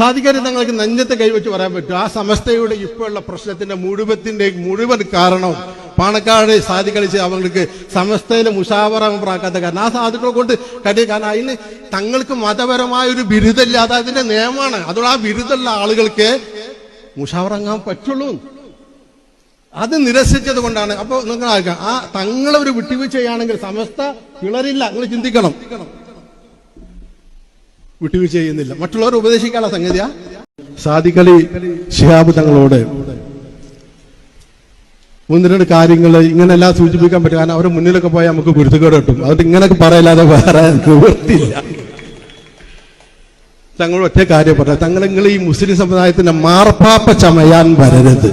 സാധിക്കാതെ തങ്ങൾക്ക് നെഞ്ചത്തെ കൈവച്ച് പറയാൻ പറ്റും. ആ സമസ്തയുടെ ഇപ്പോഴുള്ള പ്രശ്നത്തിന്റെ മുഴുവത്തിന്റെ മുഴുവൻ കാരണം പാണക്കാട് സാധി കളിച്ച് അവർക്ക് സമസ്തയിലെ മുഷാവറ പ്രാക്കാത്ത കാരണം. ആ സാധുക്കളെ കൊണ്ട് കടി കാരണം അതിന് തങ്ങൾക്ക് മതപരമായ ഒരു ബിരുദമില്ല അത് അതിന്റെ നിയമമാണ്. അതുകൊണ്ട് ആ ബിരുദമുള്ള ആളുകൾക്ക് മുഷാവറങ്ങാൻ പറ്റുള്ളൂ. അത് നിരസിച്ചത് കൊണ്ടാണ്. അപ്പൊ നിങ്ങൾ ആ തങ്ങളെ ഒരു വിട്ടുവീഴ്ചയാണെങ്കിൽ സമസ്ത പിളരില്ല. നിങ്ങൾ ചിന്തിക്കണം. വിട്ടുവീഴ്ച ചെയ്യുന്നില്ല. മറ്റുള്ളവർ ഉപദേശിക്കാനുള്ള സംഗതിയാ? സാദിഖലി ഷിഹാബ് തങ്ങളോട് ഒന്ന് രണ്ട് കാര്യങ്ങൾ ഇങ്ങനെല്ലാം സൂചിപ്പിക്കാൻ പറ്റും. കാരണം അവരുടെ മുന്നിലൊക്കെ പോയാൽ നമുക്ക് ഗുരുത്തുകേട് കിട്ടും. അതുകൊണ്ട് ഇങ്ങനെയൊക്കെ പറയല്ലാതെ വേറെ നിവൃത്തിയില്ല. തങ്ങൾ ഒറ്റ കാര്യം പറയാം തങ്ങൾ നിങ്ങൾ ഈ മുസ്ലിം സമുദായത്തിന്റെ മാർപ്പാപ്പ ചമയാൻ വരരുത്.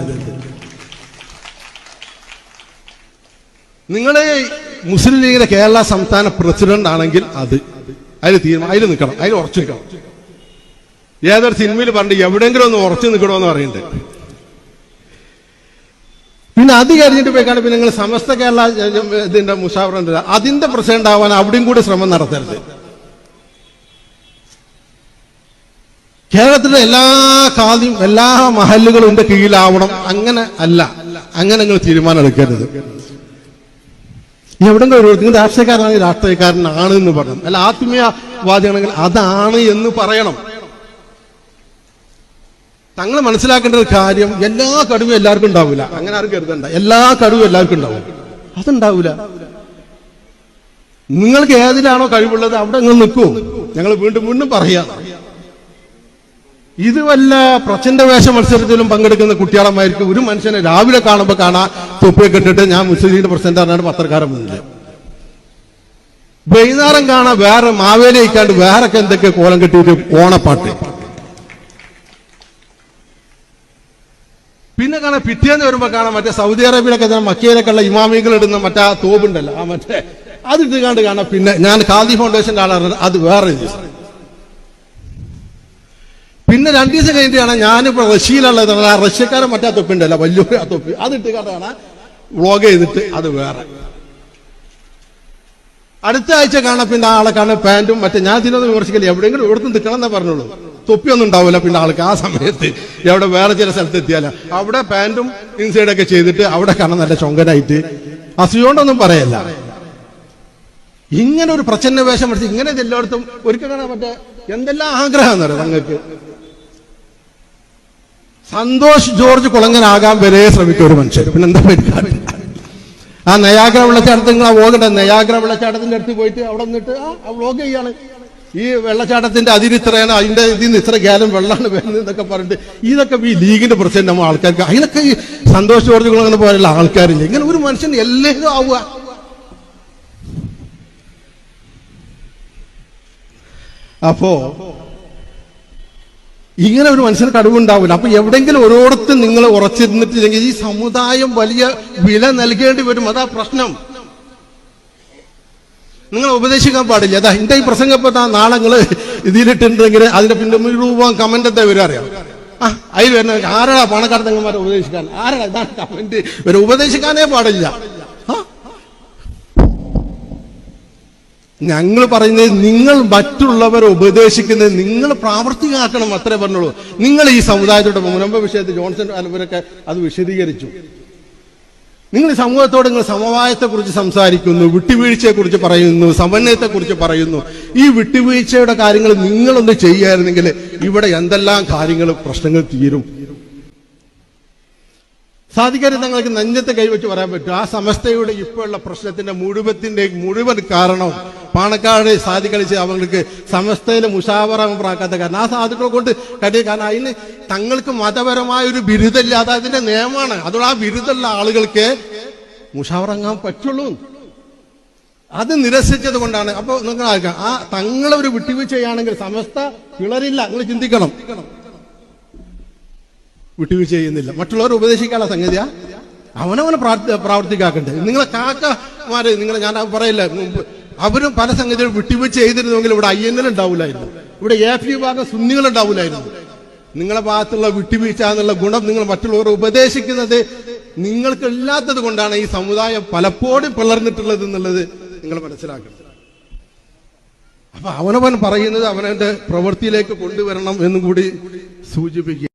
നിങ്ങളെ മുസ്ലിം ലീഗിലെ കേരള സംസ്ഥാന പ്രസിഡന്റ് ആണെങ്കിൽ അത്. അതിൽ തീരുമാനം അതിൽ നിൽക്കണം അതിൽ ഉറച്ചു നിൽക്കണം. ഏതൊരു സിനിമയിൽ പറഞ്ഞിട്ട് എവിടെയെങ്കിലും ഒന്ന് ഉറച്ചു നിൽക്കണമെന്ന് പറയുന്നുണ്ട്. പിന്നെ അത് കഴിഞ്ഞിട്ട് പോയിക്കാണ് പിന്നെ നിങ്ങൾ സമസ്ത കേരള ഇതിന്റെ മുഷാവറുണ്ട് അതിന്റെ പ്രസിഡന്റ് ആവാൻ അവിടെയും കൂടി ശ്രമം നടത്തരുത്. കേരളത്തിലെ എല്ലാ കാതിയും എല്ലാ മഹലുകളും എന്റെ കീഴിലാവണം. അങ്ങനെ അല്ല. അങ്ങനെ നിങ്ങൾ തീരുമാനം എടുക്കരുത്. ഒരു നിങ്ങൾ രാഷ്ട്രീയക്കാരനാണെങ്കിൽ രാഷ്ട്രീയക്കാരനാണ് എന്ന് പറയണം അല്ല ആത്മീയവാദിയാണെങ്കിൽ അതാണ് എന്ന് പറയണം. തങ്ങൾ മനസ്സിലാക്കേണ്ട ഒരു കാര്യം എല്ലാ കഴിവും എല്ലാവർക്കും ഉണ്ടാവില്ല അങ്ങനെ ആരും കരുതണ്ട. എല്ലാ കഴിവും എല്ലാവർക്കും ഉണ്ടാവും. അതുണ്ടാവില്ല നിങ്ങൾക്ക് ഏതിലാണോ കഴിവുള്ളത് അവിടെ നിങ്ങൾ നിൽക്കൂ. ഞങ്ങൾ വീണ്ടും വീണ്ടും പറയാം. ഇത് വല്ല വേഷ മത്സരത്തിലും പങ്കെടുക്കുന്ന കുട്ടികളമായിരിക്കും. ഒരു മനുഷ്യനെ രാവിലെ കാണുമ്പോൾ കാണാ തൊപ്പിയൊക്കെ ഇട്ടിട്ട് ഞാൻ മുസ്ലിം ലീഗിന്റെ പ്രസിഡന്റ് പത്രക്കാരൻ മുന്നിൽ. വൈകുന്നേരം കാണാൻ വേറെ മാവേലി അയക്കാണ്ട് വേറെ എന്തൊക്കെ കോലം കെട്ടിയിട്ട് ഓണപ്പാട്ട്. പിന്നെ കാണാൻ പിറ്റേന്ന് വരുമ്പോ കാണാൻ മറ്റേ സൗദി അറേബ്യയിലൊക്കെ ഞാൻ മക്കയിലൊക്കെ ഉള്ള ഇമാമികൾ ഇടുന്ന മറ്റേ ആ തോപ്പുണ്ടല്ലോ ആ മറ്റേ. അത് ഇട്ട് കണ്ട് കാണാം പിന്നെ ഞാൻ ഖാദി ഫൗണ്ടേഷന്റെ ആളാണ് അത് വേറെ പിന്നെ രണ്ടു ദിവസം കഴിഞ്ഞിട്ട് കാണാം ഞാനിപ്പോ റഷ്യയിലുള്ളത്. ആ റഷ്യക്കാരൻ മറ്റേ ആ തൊപ്പി ഉണ്ടല്ലോ വലിയൊരു ആ തൊപ്പി. അത് ഇട്ട് കാണാൻ വ്ളോഗ് ചെയ്തിട്ട് അത് വേറെ. അടുത്ത ആഴ്ച കാണാം പിന്നെ ആളെ കാണാൻ പാന്റും മറ്റേ ഞാൻ തിന്നത് വിമർശിക്കില്ല എവിടെയെങ്കിലും ഇവിടുന്ന് നിൽക്കണം എന്നേ പറഞ്ഞുള്ളൂ. തൊപ്പിയൊന്നും ഉണ്ടാവില്ല പിന്നെ ആൾക്ക് ആ സമയത്ത്. എവിടെ വേറെ ചില സ്ഥലത്ത് എത്തിയാല. അവിടെ പാന്റും ഇൻസൈഡൊക്കെ ചെയ്തിട്ട് അവിടെ കാണാൻ നല്ല ചൊങ്കനായിട്ട്. അസുഖോണ്ടൊന്നും പറയല്ല. ഇങ്ങനെ ഒരു പ്രച്ഛന്ന വേഷം പഠിച്ച് ഇങ്ങനെ എല്ലായിടത്തും ഒരിക്കൽ കാണാൻ മറ്റേ എന്തെല്ലാം ആഗ്രഹം എന്നറിയാം നിങ്ങൾക്ക് സന്തോഷ് ജോർജ് കുളങ്ങനാകാൻ വരെ ശ്രമിക്കും ഒരു മനുഷ്യൻ. പിന്നെ എന്താ പരിഹാരം ആ നയാഗ്ര വെള്ളച്ചാട്ടത്തിൽ നിങ്ങൾ ആ വ്ളോഗുണ്ട് നയാഗ്ര വെള്ളച്ചാട്ടത്തിന്റെ അടുത്ത് പോയിട്ട് അവിടെ നിന്നിട്ട് ആ വ്ളോഗ് ചെയ്യാണ്. ഈ വെള്ളച്ചാട്ടത്തിന്റെ അതിരിത്രയാണ് അതിന്റെ ഇതിൽ നിന്ന് ഇത്ര ഗ്യാലം വെള്ളമാണ് വരുന്നത് എന്നൊക്കെ പറഞ്ഞിട്ട് ഇതൊക്കെ ഈ ലീഗിന്റെ പ്രസിഡന്റ് നമ്മൾ ആൾക്കാർക്ക് അതിനൊക്കെ ഈ സന്തോഷ് ജോർജ് കുളങ്ങനെ പോലെയുള്ള ആൾക്കാരില്ല? ഇങ്ങനെ ഒരു മനുഷ്യൻ എല്ലാം ആവുക. അപ്പോ ഇങ്ങനെ ഒരു മനുഷ്യന് കടുവുണ്ടാവില്ല അപ്പൊ എവിടെങ്കിലും ഒരിടത്ത് നിങ്ങൾ ഉറച്ചിരുന്നിട്ടില്ലെങ്കിൽ ഈ സമുദായം വലിയ വില നൽകേണ്ടി വരും. അതാ പ്രശ്നം. നിങ്ങൾ ഉപദേശിക്കാൻ പാടില്ല. അതാ എന്റെ ഈ പ്രസംഗപ്പെട്ട നാളെ നിങ്ങൾ ഇതിലിട്ടുണ്ടെങ്കിൽ അതിന്റെ പിന്നെ മുഴുവൻ കമന്റ് എന്താ വരും അറിയാം? ആ അതിൽ വരുന്ന ആരാടാ പണക്കാരത്തങ്ങന്മാരെ ഉപദേശിക്കാൻ? ആരാ ഇതാണ് കമന്റ് ഇവരെ ഉപദേശിക്കാനേ പാടില്ല. ഞങ്ങൾ പറയുന്നത് നിങ്ങൾ മറ്റുള്ളവരെ ഉപദേശിക്കുന്നത് നിങ്ങൾ പ്രാവർത്തികമാക്കണം അത്രേ പറഞ്ഞുള്ളൂ. നിങ്ങൾ ഈ സമുദായത്തോട് മുനമ്പ വിഷയത്തിൽ ജോൺസൺ അലവരൊക്കെ അത് വിശദീകരിച്ചു. നിങ്ങൾ സമൂഹത്തോട് നിങ്ങൾ സമവായത്തെക്കുറിച്ച് സംസാരിക്കുന്നു വിട്ടുവീഴ്ചയെക്കുറിച്ച് പറയുന്നു സമന്വയത്തെക്കുറിച്ച് പറയുന്നു. ഈ വിട്ടുവീഴ്ചയുടെ കാര്യങ്ങൾ നിങ്ങളൊന്ന് ചെയ്യായിരുന്നെങ്കിൽ ഇവിടെ എന്തെല്ലാം കാര്യങ്ങൾ പ്രശ്നങ്ങൾ തീരും? സാധിക്കാതെ തങ്ങൾക്ക് നെഞ്ചത്തെ കൈവച്ച് പറയാൻ പറ്റും. ആ സമസ്തയുടെ ഇപ്പോഴുള്ള പ്രശ്നത്തിന്റെ മുഴുവത്തിന്റെ മുഴുവൻ കാരണം പാണക്കാട് സാധി കളിച്ച് അവർക്ക് സമസ്തയിലെ മുഷാവറ പ്രാക്കാത്ത കാരണം. ആ സാധുക്കളെ കൊണ്ട് കടി കാരണം അതിന് തങ്ങൾക്ക് മതപരമായ ഒരു ബിരുദമില്ല അത് അതിന്റെ നിയമമാണ്. അതുകൊണ്ട് ആ ബിരുദമുള്ള ആളുകൾക്ക് മുഷാവറങ്ങാൻ പറ്റുള്ളൂ. അത് നിരസിച്ചത് കൊണ്ടാണ്. അപ്പൊ നിങ്ങൾ ആ തങ്ങളെ ഒരു വിട്ടുവീഴ്ചയാണെങ്കിൽ സമസ്ത പിളരില്ല. നിങ്ങൾ ചിന്തിക്കണം. വിട്ടുവീഴ്ച ചെയ്യുന്നില്ല മറ്റുള്ളവർ ഉപദേശിക്കാനുള്ള സംഗതിയാ? അവനവനെ പ്രാർത്ഥി- പ്രാവർത്തികാക്കണ്ടേ നിങ്ങളെ കാക്കമാര് നിങ്ങളെ ഞാൻ പറയില്ല. അവരും പല സംഗതികളും വിട്ടുവീഴ്ച ചെയ്തിരുന്നുവെങ്കിൽ ഇവിടെ ഐ എൻ എൽ ഉണ്ടാവില്ലായിരുന്നു ഇവിടെ എ പി വിഭാഗം സുന്നികൾ ഉണ്ടാവില്ലായിരുന്നു നിങ്ങളെ ഭാഗത്തുള്ള വിട്ടുവീഴ്ച എന്നുള്ള ഗുണം നിങ്ങൾ മറ്റുള്ളവർ ഉപദേശിക്കുന്നത് നിങ്ങൾക്ക് ഇല്ലാത്തത് കൊണ്ടാണ് ഈ സമുദായം പലപ്പോഴും പിളർന്നിട്ടുള്ളത് എന്നുള്ളത് നിങ്ങൾ മനസ്സിലാക്കണം. അപ്പൊ അവനവൻ പറയുന്നത് അവനവന്റെ പ്രവൃത്തിയിലേക്ക് കൊണ്ടുവരണം എന്നും കൂടി സൂചിപ്പിക്കുക.